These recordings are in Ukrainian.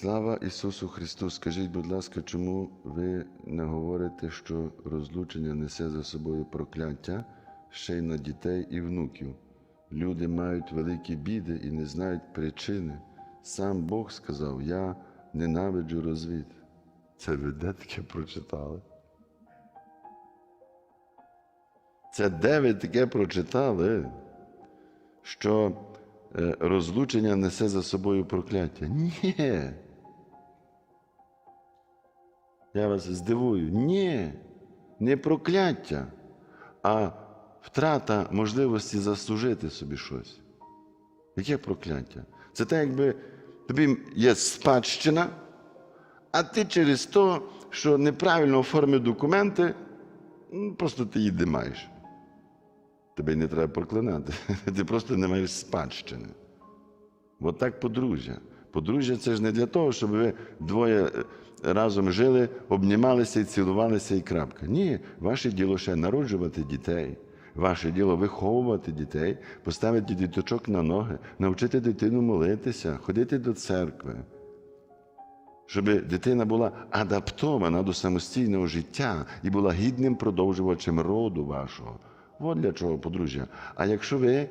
Слава Ісусу Христу! Скажіть, будь ласка, чому ви не говорите, що розлучення несе за собою прокляття ще й на дітей і внуків? Люди мають великі біди і не знають причини. Сам Бог сказав: Я ненавиджу розвід. Це ви де таке прочитали? Це де ви таке прочитали? Що е, розлучення несе за собою прокляття? Ні. Я вас здивую. Ні, не прокляття, а втрата можливості заслужити собі щось. Яке прокляття? Це так, якби тобі є спадщина, а ти через те, що неправильно оформив документи, ну, просто ти її не маєш. Тебе не треба проклинати. Ти просто не маєш спадщини. От так подружжя. Подружжя це ж не для того, щоб ви двоє е, разом жили, обнімалися і цілувалися і крапка. Ні, ваше діло ще народжувати дітей. Ваше діло виховувати дітей, поставити діточок на ноги, навчити дитину молитися, ходити до церкви. Щоб дитина була адаптована до самостійного життя і була гідним продовжувачем роду вашого. От для чого подружжя. А якщо ви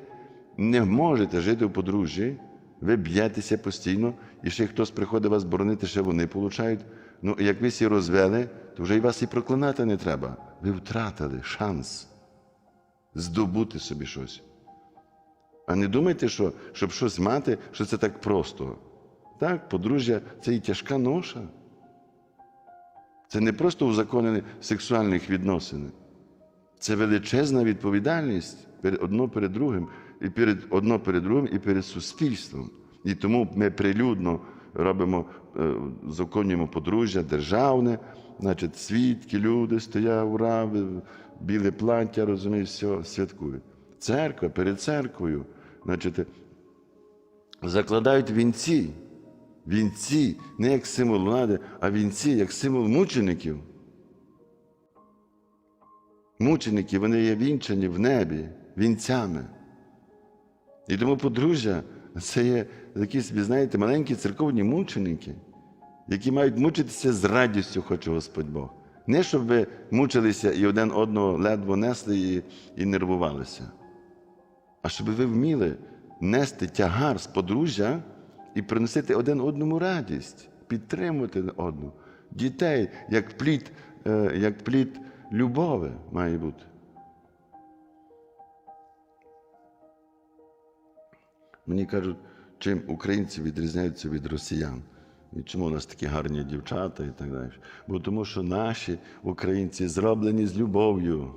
не можете жити в подружжі, ви б'єтеся постійно, і ще хтось приходить вас боронити, ще вони получають. Ну, як ви всі розвели, то вже і вас і проклинати не треба. Ви втратили шанс здобути собі щось. А не думайте, що щоб щось мати, що це так просто. Так, подружжя це і тяжка ноша. Це не просто узаконені сексуальних відносин. Це величезна відповідальність одно перед другим, і перед одно перед другим, і перед суспільством. І тому ми прилюдно робимо, е, законуємо подружжя державне, значить, свідки, люди стоять, ура, біле плаття, розумієш, все, святкують. Церква перед церквою, значить, закладають вінці. Вінці не як символ влади, а вінці як символ мучеників. Мученики, вони є вінчані в небі вінцями. І тому подружжя це є такі, собі, знаєте, маленькі церковні мученики, які мають мучитися з радістю, хоче Господь Бог. Не щоб ви мучилися і один одного ледве несли і, і нервувалися, а щоб ви вміли нести тягар з подружжя і приносити один одному радість, підтримувати одного. Дітей, як плід, е, як плід любові має бути. Мені кажуть, чим українці відрізняються від росіян. І чому у нас такі гарні дівчата і так далі. Бо тому що наші українці зроблені з любов'ю,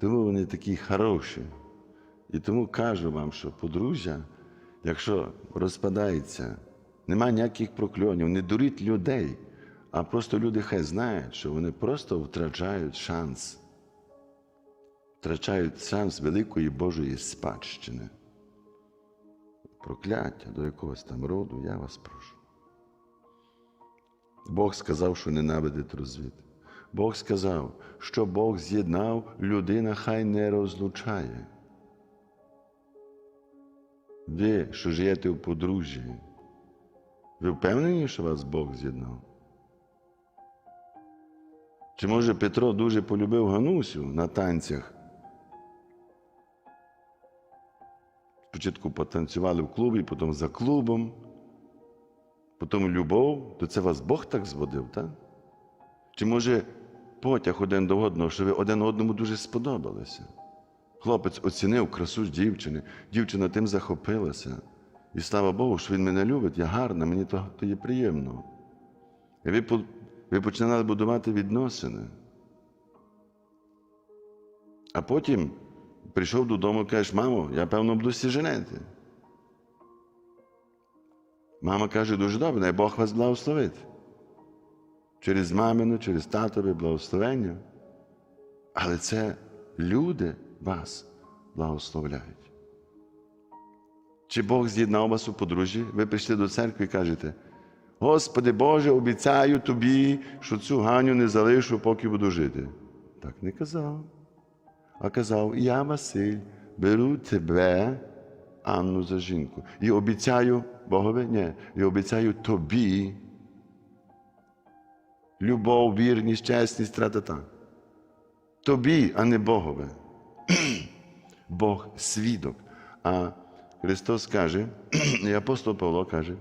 тому вони такі хороші. І тому кажу вам, що подружжя, якщо розпадається, немає ніяких прокльонів, не дуріть людей, а просто люди хай знають, що вони просто втрачають шанс, втрачають шанс великої Божої спадщини. Прокляття до якогось там роду, я вас прошу. Бог сказав, що ненавидить розвід. Бог сказав, що Бог з'єднав, людина хай не розлучає. Ви, що живете в подружжі, ви впевнені, що вас Бог з'єднав? Чи може Петро дуже полюбив Ганусю на танцях? Спочатку потанцювали в клубі, потім за клубом, потім любов, то це вас Бог так зводив, так? Чи може потяг один до одного, що ви один одному дуже сподобалися? Хлопець оцінив красу дівчини, дівчина тим захопилася. І слава Богу, що він мене любить, я гарна, мені то, то є приємно. І ви, ви починали будувати відносини. А потім прийшов додому і кажеш, мамо, я певно буду всі женити. Мама каже, дуже добре, най Бог вас благословить. Через мамину, через татове благословення. Але це люди вас благословляють. Чи Бог з'єднав вас у подружжі? Ви прийшли до церкви і кажете, Господи Боже, обіцяю тобі, що цю Ганю не залишу, поки буду жити. Так не казав. А казав, я, Василь, беру тебе, Анну, за жінку. І обіцяю Богові, ні, і обіцяю тобі любов, вірність, чесність, тра-та-та. Тобі, а не Богове. Бог свідок. А Христос каже, і апостол Павло каже,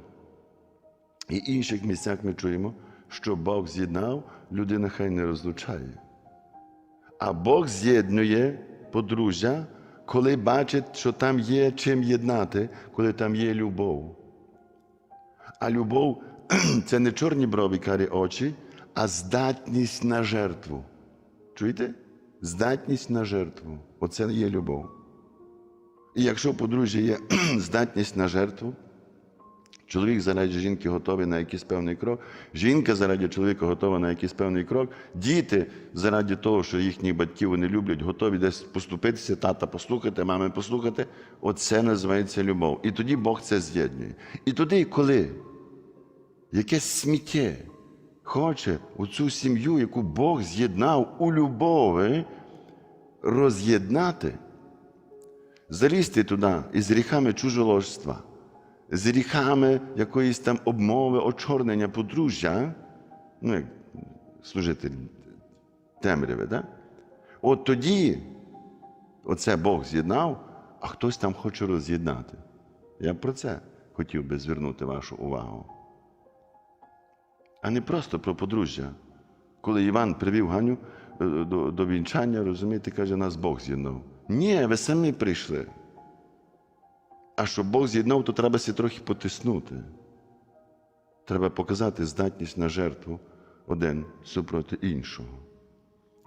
і інших місцях ми чуємо, що Бог з'єднав, людина хай не розлучає. А Бог з'єднує подружжя, коли бачить, що там є чим єднати, коли там є любов. А любов це не чорні брові, карі очі, а здатність на жертву. Чуєте? Здатність на жертву. Оце є любов. І якщо подружжя є здатність на жертву, чоловік заради жінки готовий на якийсь певний крок, жінка заради чоловіка готова на якийсь певний крок, діти заради того, що їхніх батьків вони люблять, готові десь поступитися, тата послухати, мами послухати, оце називається любов. І тоді Бог це з'єднує. І тоді, коли якесь сміття хоче оцю сім'ю, яку Бог з'єднав у любові, роз'єднати, залізти туди із гріхами чужоложства, з гріхами якоїсь там обмови, очорнення подружжя, ну, як служитель темряви, да? от тоді оце Бог з'єднав, а хтось там хоче роз'єднати. Я про це хотів би звернути вашу увагу. А не просто про подружжя. Коли Іван привів Ганю е, до, до вінчання, розумієте, каже, нас Бог з'єднав. Ні, ви самі прийшли. А щоб Бог з'єднав, то треба сі трохи потиснути. Треба показати здатність на жертву один супроти іншого.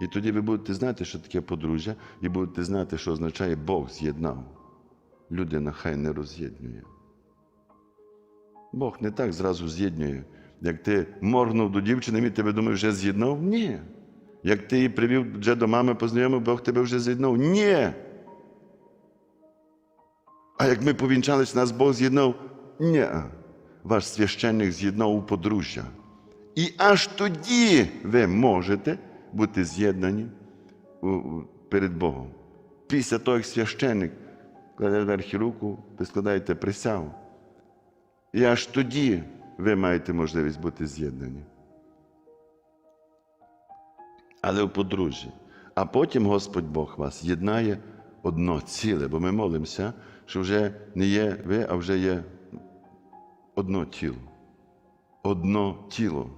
І тоді ви будете знати, що таке подружжя, і будете знати, що означає Бог з'єднав. Людина хай не роз'єднує. Бог не так зразу з'єднує. Як ти моргнув до дівчини, і тебе думаєш, вже з'єднав? Ні. Як ти її привів вже до мами, познайомив, Бог тебе вже з'єднав? Ні. А як ми повінчались, нас Бог з'єднав? Ні. Ваш священник з'єднав у подружжя. І аж тоді ви можете бути з'єднані перед Богом. Після того, як священник кладе верхи руку, ви складаєте присягу. І аж тоді ви маєте можливість бути з'єднані. Але у подружжі. А потім Господь Бог вас єднає одно ціле, бо ми молимося, що вже не є ви, а вже є одно тіло. Одно тіло.